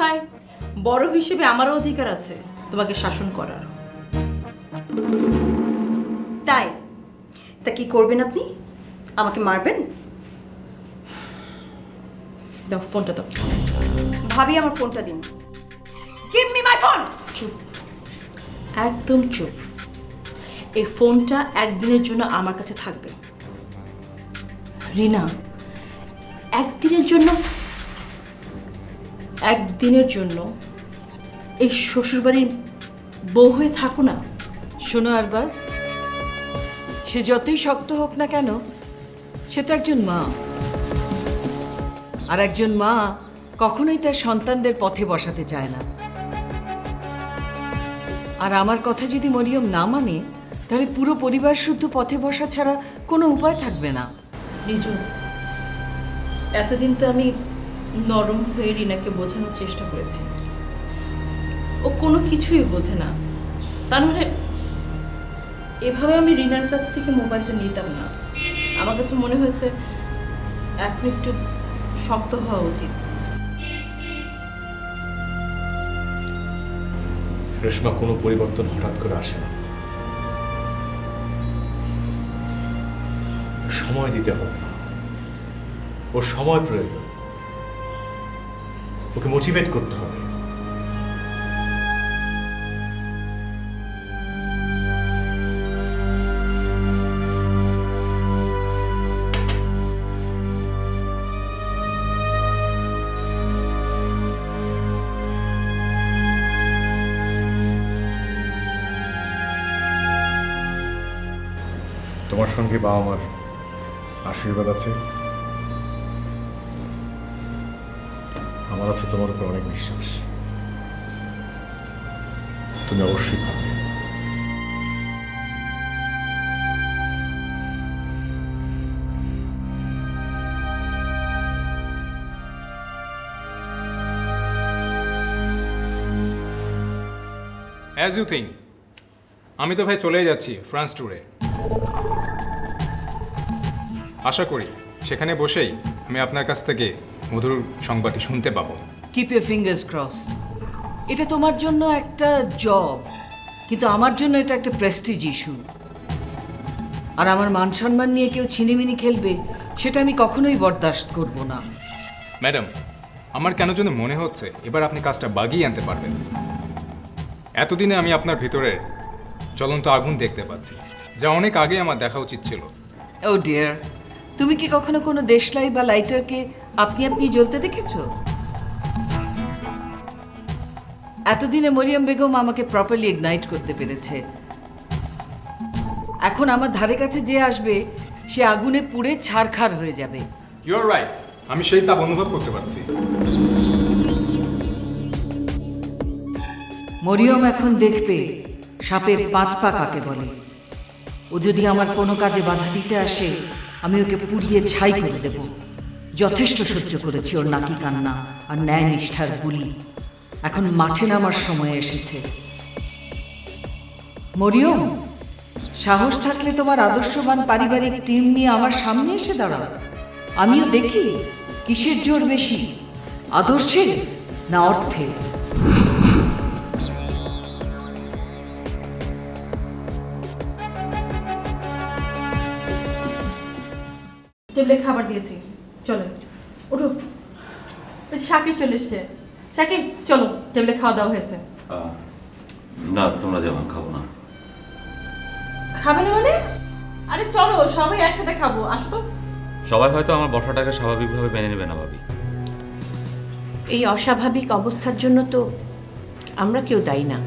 হয়? বড় হিসেবে আমারও অধিকার আছে তোমাকে শাসন করার। তাই, তা কি করবেন আপনি? আমাকে মারবেন? দাও, ফোনটা দাও। ভাবি, আমার ফোনটা দিন। গিভ মি মাই ফোন চুপ। একদম চুপ। এই ফোনটা একদিনের জন্য আমার কাছে থাকবে। রিনা, একদিনের জন্য একদিনের জন্য এই শ্বশুরবাড়ির বউ হয়ে থাকো না। শোনো আরবাজ সে যতই শক্ত হোক না কেন সে তো একজন মা। আর একজন মা কখনোই তার সন্তানদের পথে বসাতে চায় না। আর আমার কথা যদি মরিয়ম না মানে তাহলে পুরো পরিবার শুদ্ধ পথে বসা ছাড়া কোনো উপায় থাকবে না। রিজু এতদিন তো আমি নরম হয়ে রিনাকে বোঝানোর চেষ্টা করেছি। ও কোনো কিছুই বোঝে না। তা নাহলে এভাবে আমি রিনার কাছ থেকে মোবাইলটা নিতাম না। আমার কাছে মনে হয়েছে এখন একটু শক্ত হওয়া উচিত। রেশমা কোনো পরিবর্তন হঠাৎ করে আসে না। সময় দিতে হবে। ওর সময় প্রয়োজন। ওকে মোটিভেট করতে হবে। তোমার সঙ্গে বাবা মার আশীর্বাদ আছে? আছে তোমার উপর অনেক বিশ্বাস। তুমি অবশ্যই পারবে অ্যাজ ইউ থিঙ্ক আমি তো ভাই চলেই যাচ্ছি ফ্রান্স ট্যুরে আশা করি সেখানে বসেই আমি আপনার কাছ থেকে মধুর সংবাদটি শুনতে পাবো। কিপ ইউর ফিঙ্গার্স ক্রস এটা তোমার জন্য একটা জব কিন্তু আমার জন্য এটা একটা প্রেস্টিজ ইস্যু আর আমার মান সম্মান নিয়ে কেউ ছিনিমিনি খেলবে সেটা আমি কখনোই বরদাস্ত করব না। ম্যাডাম আমার কেন যেন মনে হচ্ছে এবার আপনি কাজটা বাগিয়ে আনতে পারবেন। এতদিনে আমি আপনার ভিতরের জ্বলন্ত আগুন দেখতে পাচ্ছি যা অনেক আগে আমার দেখা উচিত ছিল। ও ডিয়ার তুমি কি কখনো কোনো দেশলাই বা লাইটারকে আপনি আপনি জ্বলতে দেখেছ? এতদিনে মরিয়ম বেগম আমাকে প্রপারলি ইগনাইট করতে পেরেছে। এখন আমার ধারে কাছে যে আসবে সে আগুনে পুড়ে ছারখার হয়ে যাবে। ইউ আর রাইট আমি সেই তাপ অনুভব করতে পারছি। মরিয়ম এখন দেখবে সাপের পাঁচ পা কাকে বলে। ও যদি আমার কোনো কাজে বাধা দিতে আসে আমি ওকে পুড়িয়ে ছাই করে দেব। যথেষ্ট সহ্য করেছি ওর নাকি কান্না আর ন্যায় নিষ্ঠার বুলি এখন মাঠে নামার সময় এসেছে। মরিয়ম, সাহস থাকলে তোমার আদর্শবান পারিবারিক টিম নিয়ে আমার সামনে এসে দাঁড়াও। আমিও দেখি কিসের জোর বেশি আদর্শে না অর্থে টেবিলে খাবার দিয়েছি। চলেন ওঠো। যে চলে এসছে। শাকিব চলো টেবিলে খাওয়া দাওয়া হয়েছে। না তোমরা যেমন খাব না। খাবে না মানে? আরে চলো সবাই একসাথে খাব আসো তো। সবাই হয়তো আমার বসাটাকে স্বাভাবিকভাবে মেনে নেবে না ভাবি। এই অস্বাভাবিক অবস্থার জন্য তো আমরা কেউ দায়ী না।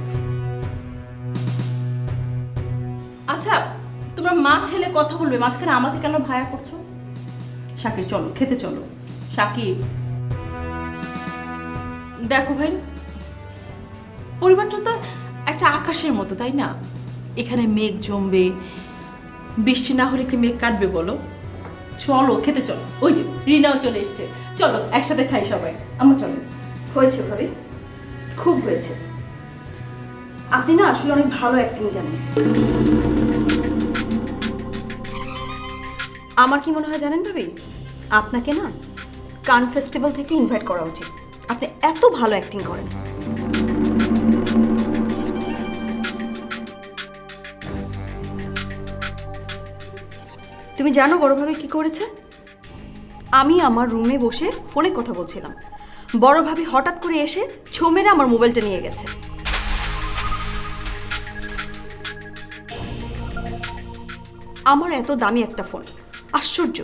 আচ্ছা তোমরা মা ছেলে কথা বলবে মাঝখানে আমাকে কেন ভায়া করছ? শাকির চলো, খেতে চলো। শাকিব দেখো ভাই, পরিবারটা তো একটা আকাশের মতো, তাই না? এখানে মেঘ জমবে, বৃষ্টি না হলে কি মেঘ কাটবে বলো। চলো, খেতে চলো। ওই যে, রিনাও চলে এসছে। চলো, একসাথে খাই সবাই। আমার চলো। হয়েছে ভাবি। খুব হয়েছে। আপনি না আসলে অনেক ভালো অ্যাক্টিং জানেন। আমার কি মনে হয় জানেন ভাবি? আপনাকে না কান ফেস্টিভ্যাল থেকে ইনভাইট করা উচিত। আপনি এত ভালো অ্যাক্টিং করেন। তুমি জানো বড়ভাবে কি করেছে? আমি আমার রুমে বসে ফোনে কথা বলছিলাম। বড় ভাবি হঠাৎ করে এসে ছো মেরে আমার মোবাইলটা নিয়ে গেছে। আমার এত দামি একটা ফোন। আশ্চর্য।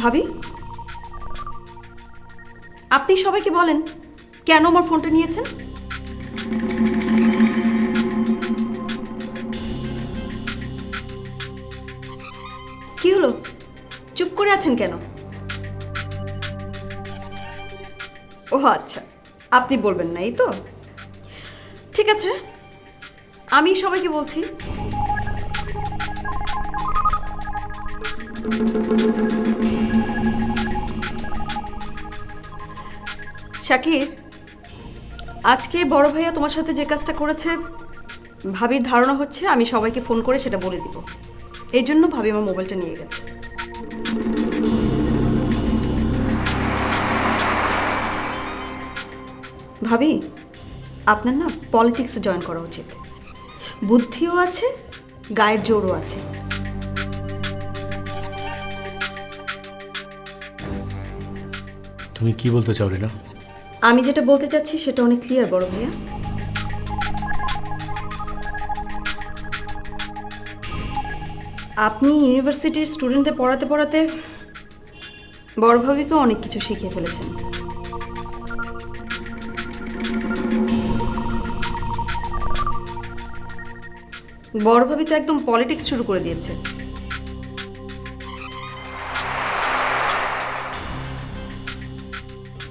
ভাবি, আপনি সবাইকে বলেন, কেন আমার ফোনটা নিয়েছেন? কি হলো? চুপ করে আছেন কেন? ও আচ্ছা আপনি বলবেন না, এই তো? ঠিক আছে, আমি সবাইকে বলছি শাকির, আজকে বড় ভাইয়া তোমার সাথে যে কাজটা করেছে, ভাবির ধারণা হচ্ছে আমি সবাইকে ফোন করে সেটা বলে দিব। এই জন্য ভাবি আমার মোবাইলটা নিয়ে গেছে। ভাবি, আপনার না পলিটিক্সে জয়েন করা উচিত। বুদ্ধিও আছে, গায়ের জোরও আছে। তুমি কি বলতে চাও, রিনা? আমি যেটা বলতে চাচ্ছি সেটা অনেক ক্লিয়ার বড় ভাইয়া। আপনি ইউনিভার্সিটির স্টুডেন্টদের পড়াতে পড়াতে বড় ভাবিকে অনেক কিছু শিখিয়ে ফেলেছেন। বড় তো একদম পলিটিক্স শুরু করে দিয়েছে।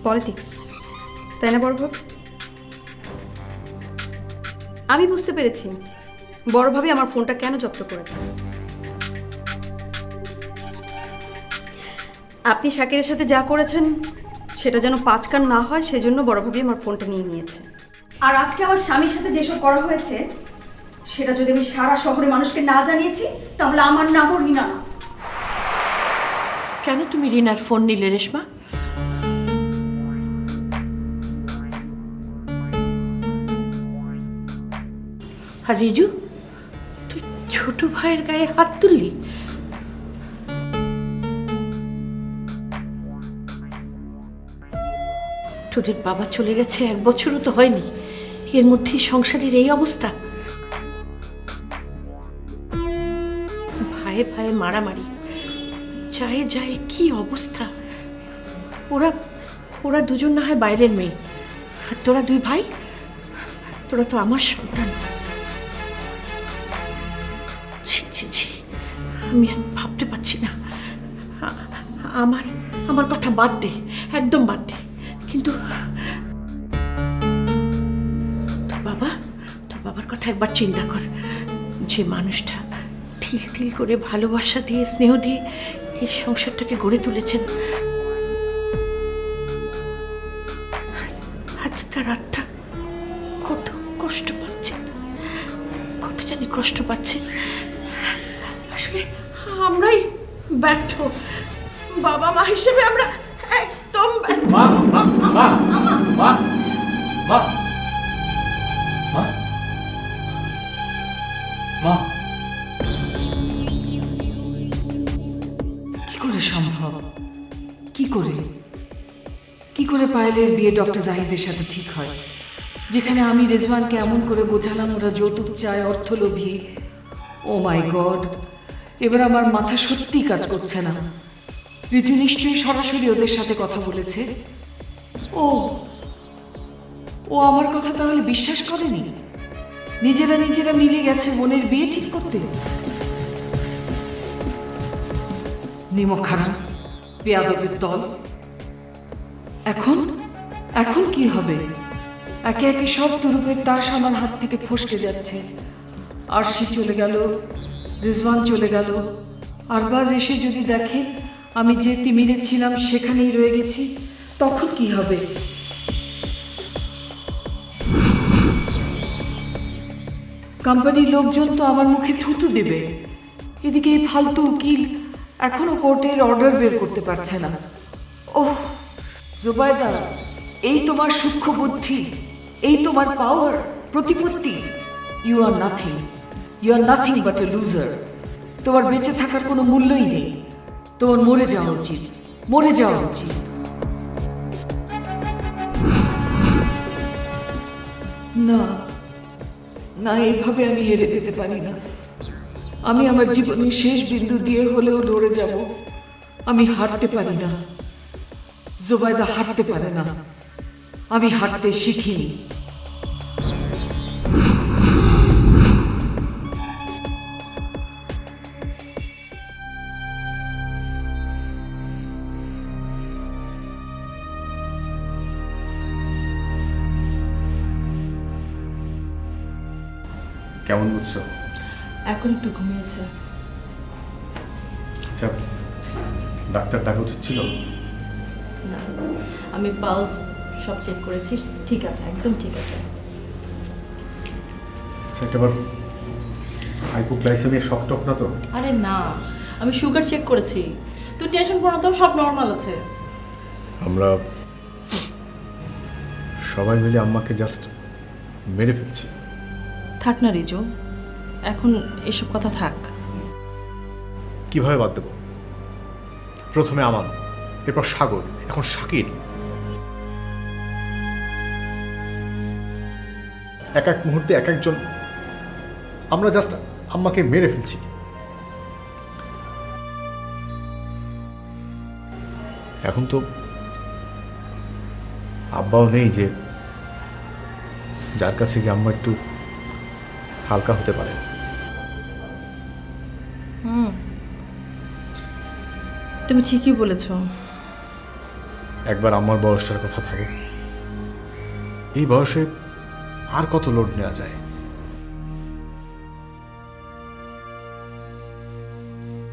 পলিটিক্স তাই না বড় ভাবি আমি বুঝতে পেরেছি। বড়ভাবে আমার ফোনটা কেন জব্দ করেছে? আপনি শাকিরের সাথে যা করেছেন, সেটা যেন পাঁচ কান না হয়, সেজন্য বড়ভাবে আমার ফোনটা নিয়ে নিয়েছে। আর আজকে আমার স্বামীর সাথে যেসব করা হয়েছে, সেটা যদি আমি সারা শহরে মানুষকে না জানিয়েছি, তাহলে আমার নামও রিনা কেন তুমি রিনার ফোন নিলে রেশমা? আর রিজু, তুই ছোট ভাইয়ের গায়ে হাত তুললি? তোদের বাবা চলে গেছে, এক বছরও তো হয়নি। এর মধ্যেই সংসারের এই অবস্থা। ভাইয়ে ভাইয়ে মারামারি। যায় যায় কি অবস্থা। ওরা ওরা দুজন না হয় বাইরের মেয়ে। আর তোরা দুই ভাই? তোরা তো আমার সন্তান। আমি আর ভাবতে পারছি না। আমার আমার কথা বাদ দে, একদম বাদ দে। কিন্তু তোর বাবা, তোর বাবার কথা একবার চিন্তা কর। যে মানুষটা তিল তিল করে ভালোবাসা দিয়ে, স্নেহ দিয়ে এই সংসারটাকে গড়ে তুলেছেন। আজ তার আত্মা কত কষ্ট পাচ্ছে, কত জানি কষ্ট পাচ্ছে আসলে আমরাই ব্যর্থ। বাবা মা হিসেবে আমরা একদম ব্যর্থ। মা মা মা মা মা কি করে সম্ভব? কি করে? কি করে পায়েলের বিয়ে ডক্টর জাহিদের সাথে ঠিক হয়? যেখানে আমি রেজওয়ানকে এমন করে বোঝালাম ওরা যৌতুক চায় অর্থলোভী। ও মাই গড এবার আমার মাথা সত্যিই কাজ করছে না। রিজু নিশ্চয়ই সরাসরি ওদের সাথে কথা বলেছে। ও ও আমার কথা তাহলে বিশ্বাস করেনি? নিজেরা নিজেরা মিলে গেছে বোনের বিয়ে ঠিক করতে? নিমক পেয়াদবের দল। এখন? এখন কি হবে? একে একে সব তুরুপের তাস আমার হাত থেকে ফসকে যাচ্ছে। আরশি চলে গেল রিজওয়ান চলে গেল। আরবাজ এসে যদি দেখে আমি যে তিমিরে ছিলাম সেখানেই রয়ে গেছি, তখন কি হবে? কোম্পানির লোকজন তো আমার মুখে থুতু দেবে। এদিকে এই ফালতু উকিল এখনও কোর্টের অর্ডার বের করতে পারছে না। ওহ জুবাইদা এই তোমার সূক্ষ্ম বুদ্ধি, এই তোমার পাওয়ার প্রতিপত্তি you are nothing you are nothing but a loser তোমার বেঁচে থাকার কোনো মূল্যই নেই। তোমার মরে যাওয়া উচিত। মরে যাওয়া উচিত। না। না এইভাবে আমি হেরে যেতে পারি না। আমি আমার জীবনের শেষ বিন্দু দিয়ে হলেও লড়ে যাব। আমি হারতে পারি না। জোবায়দা হারতে পারে না। আমি হারতে শিখিনি। কেমন বুঝছ? এখন একটু ঘুমিয়েছে। আচ্ছা ডাক্তার ডাকা উচিত ছিল? না আমি পালস সব চেক করেছি ঠিক আছে একদম ঠিক আছে। আচ্ছা একটাবার হাইপোগ্লাইসেমিয়া শক টক না তো? আরে না আমি সুগার চেক করেছি। তুই টেনশন করো তো সব নর্মাল আছে। আমরা সবাই মিলে আম্মাকে জাস্ট মেরে ফেলছি। থাক না রিজু, এখন এসব কথা থাক। কীভাবে বাদ দেব? প্রথমে আমান, এরপর সাগর, এখন শাকির এক এক মুহূর্তে এক একজন, আমরা জাস্ট আম্মাকে মেরে ফেলছি। এখন তো আব্বাও নেই যে, যার কাছে গিয়ে আম্মা একটু হালকা হতে পারে। তুমি ঠিকই বলেছ। একবার আমার বয়সটার কথা ভাবো। এই বয়সে আর কত লোড নেওয়া যায়?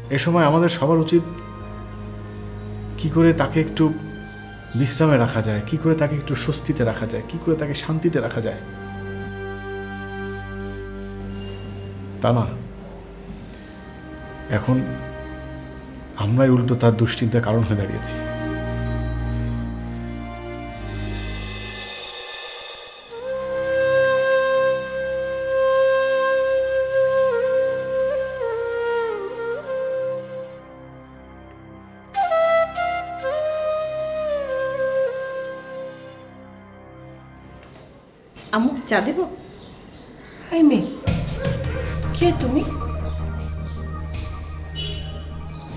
এ সময় আমাদের সবার উচিত কি করে তাকে একটু বিশ্রামে রাখা যায় কি করে তাকে একটু স্বস্তিতে রাখা যায় কি করে তাকে শান্তিতে রাখা যায়। তা না। এখন আমরাই উল্টো তার দুশ্চিন্তার কারণ হয়ে দাঁড়িয়েছি। আমু চা দেবো? হাই মে কে তুমি?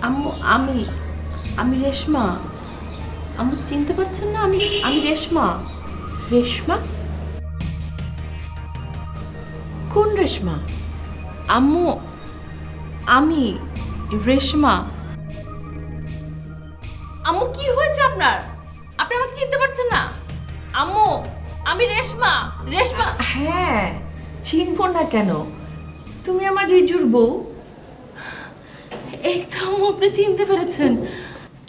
আম্মু, আমি আমি রেশমা। আম্মু, চিনতে পারছেন না? আমি আমি রেশমা। রেশমা? কোন রেশমা? আম্মু, আমি, রেশমা। আম্মু, কি হয়েছে আপনার? আপনি আমাকে চিনতে পারছেন না? আম্মু, আমি রেশমা রেশমা। হ্যাঁ চিনবো না কেন? তুমি আমার রিজুর বউ? এই তো আম্মু, আপনি চিনতে পেরেছেন।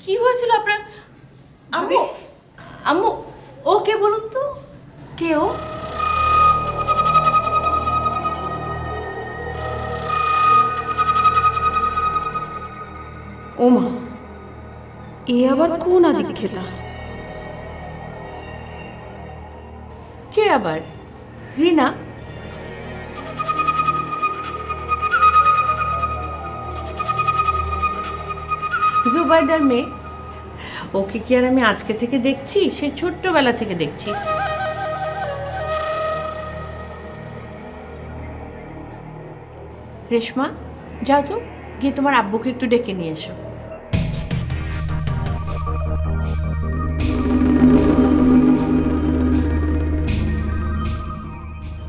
কি হয়েছিল আপনার? আম্মু আম্মু, ও কে বলুন তো? কেউ ওমা, এ আবার কোন আদিক্ষেতা? কে আবার? রিনা? জুবাইদার মেয়ে। ওকে কি আর আমি আজকে থেকে দেখছি? সে ছোট্টবেলা থেকে দেখছি। রেশমা, যাও তো, গিয়ে তোমার আব্বুকে একটু ডেকে নিয়ে এসো।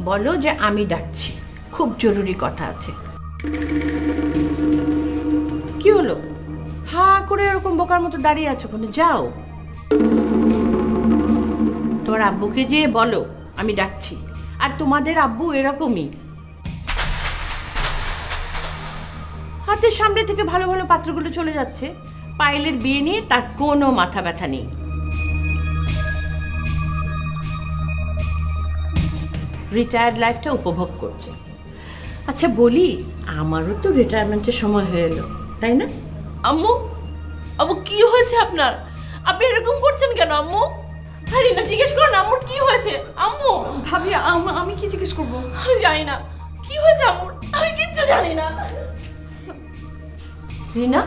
বলো যে আমি ডাকছি। খুব জরুরি কথা আছে। করে এরকম বোকার মতো দাঁড়িয়ে আছো কোনো? যাও। তোমার আব্বুকে যেয়ে বলো, আমি ডাকছি। আর তোমাদের আব্বু এরকমই। হাতের সামনে থেকে ভালো ভালো পাত্রগুলো চলে যাচ্ছে। পায়েলের বিয়ে নিয়ে তার কোনো মাথা ব্যথা নেই। রিটায়ার্ড লাইফটা উপভোগ করছে। আচ্ছা বলি, আমারও তো রিটায়ারমেন্টের সময় হয়ে এলো, তাই না? আম্মু আম্মু কি হয়েছে আপনার? আপনি এরকম করছেন কেন আম্মু? আরে না জিজ্ঞেস করুন আম্মুর কি হয়েছে? আম্মু! ভাবি আম- আমি কি জিজ্ঞেস করব? আমি জানি না। কি হয়েছে আম্মুর আমি কিচ্ছু জানি না। রিনা?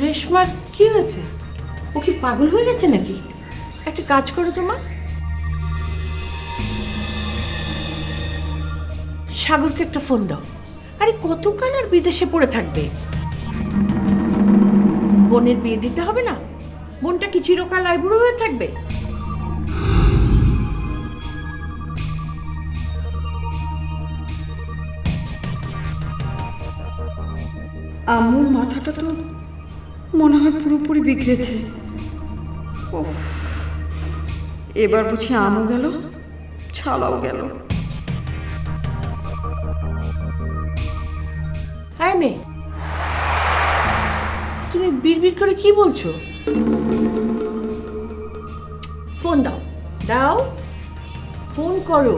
রেশমার কি হয়েছে? ও কি পাগল হয়ে গেছে নাকি? একটা কাজ করো তোমার সাগরকে একটা ফোন দাও। আরে কতকাল আর বিদেশে পড়ে থাকবে? বোনের বিয়ে দিতে হবে না? বোনটা কি চিরকাল আইবুড়ো হয়ে থাকবে? আম্মুর মাথাটা তো মনে হয় পুরোপুরি বিগড়েছে। এবার বুঝি আমও গেল ছালাও গেল। হ্যাঁ মেয়ে তুমি বিড়বিড় করে কি বলছো? ফোন দাও। দাও। ফোন করো।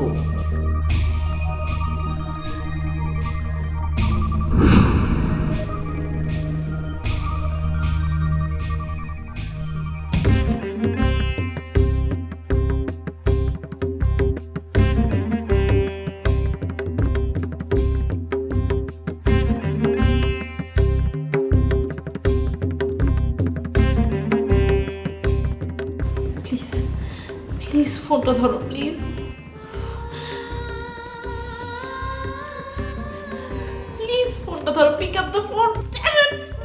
প্লিজ ধরো প্লিজ প্লিজ ফোনটা ধরো pick up the phone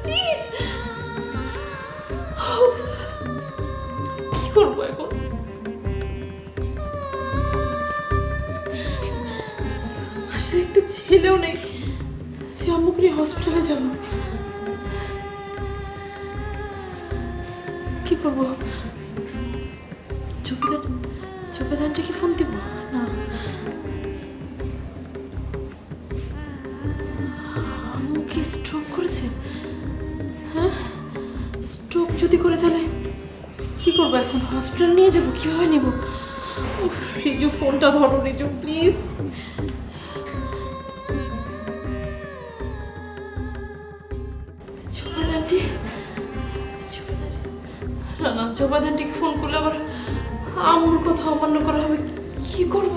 please কি করব এখন? আসলে একটা ছেলেও নেই, যে নিয়ে হসপিটালে যাব। কি করব এখন? হসপিটাল নিয়ে যাব? কীভাবে নেব? রিজু, ফোনটা ধরো রিজু প্লিজ চোপাদানটিকে ফোন করলে আবার আমুর কথা অমান্য করা হবে। কি করব?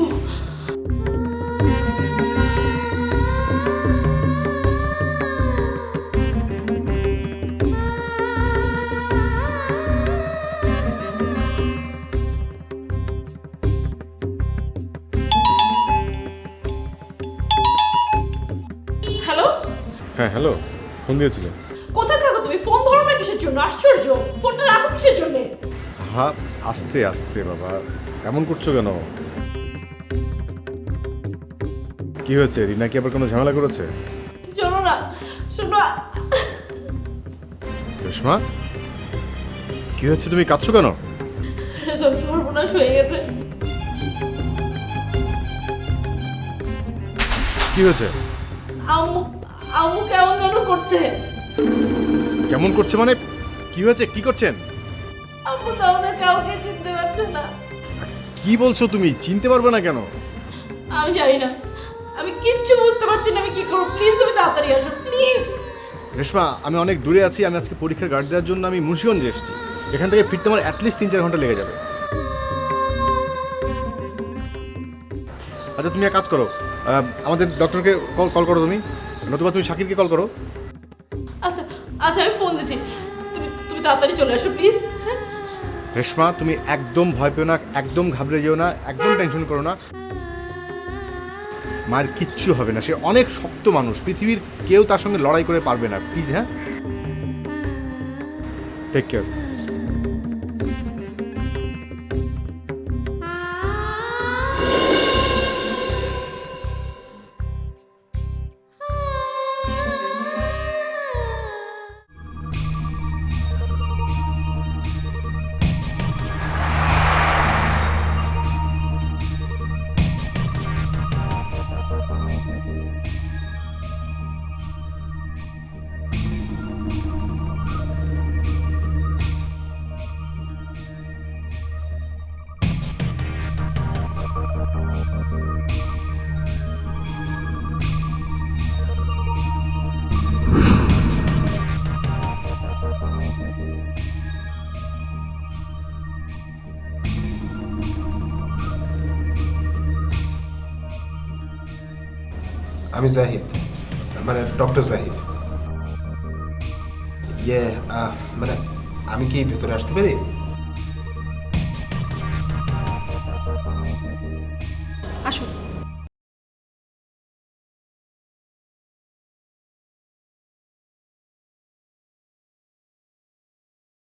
হ্যাঁ হ্যালো ফোন দিয়েছিলেন কোথায় থাকো তুমি? ফোন ধরো না কিসের জন্য? আশ্চর্য। ফোনটা রাখো কিসের জন্য? হ্যাঁ আস্তে আস্তে বাবা। এমন করছ কেন? কি হয়েছে? রিনা কি আবার কোনো ঝামেলা করেছে? শোনো না শোনো। রেশমা? কি হয়েছে? তুমি কাঁদছো কেন? সব সর্বনাশ হয়ে গেছে। কি হয়েছে? আম্মু আম্মু কেমন যেন করছে। কেমন করছে মানে? কি হয়েছে? কি করছেন? আম্মু তো আমাদের কাউকে চিনতে পারছে না। কি বলছো তুমি? চিনতে পারবে না কেন? আমি জানি না। আমি কিচ্ছু বুঝতে পারছি না আমি কি করব। প্লিজ তুমি তাড়াতাড়ি আসো প্লিজ। রেশমা আমি অনেক দূরে আছি। আমি আজকে পরীক্ষার গার্ড দেওয়ার জন্য আমি মুন্সিগঞ্জে এসেছি। এখান থেকে ফিরতে আমার অ্যাটলিস্ট তিন চার ঘণ্টা লেগে যাবে। আচ্ছা তুমি এক কাজ করো। আমাদের ডক্টরকে কল কল করো তুমি। নতুবা তুমি শাকিরকে কল করো। আচ্ছা আচ্ছা আমি ফোন দিচ্ছি। তুমি তুমি তাড়াতাড়ি চলে আসো প্লিজ রেশমা তুমি একদম ভয় পেও না একদম ঘাবড়ে যেও না একদম টেনশন করো না। মায়ের কিচ্ছু হবে না সে অনেক শক্ত মানুষ পৃথিবীর কেউ তার সঙ্গে লড়াই করে পারবে না প্লিজ হ্যাঁ? টেক কেয়ার আমি জাহিদ মানে ডক্টর জাহিদ। ইয়ে মানে আমি কি ভেতরে আসতে পারি?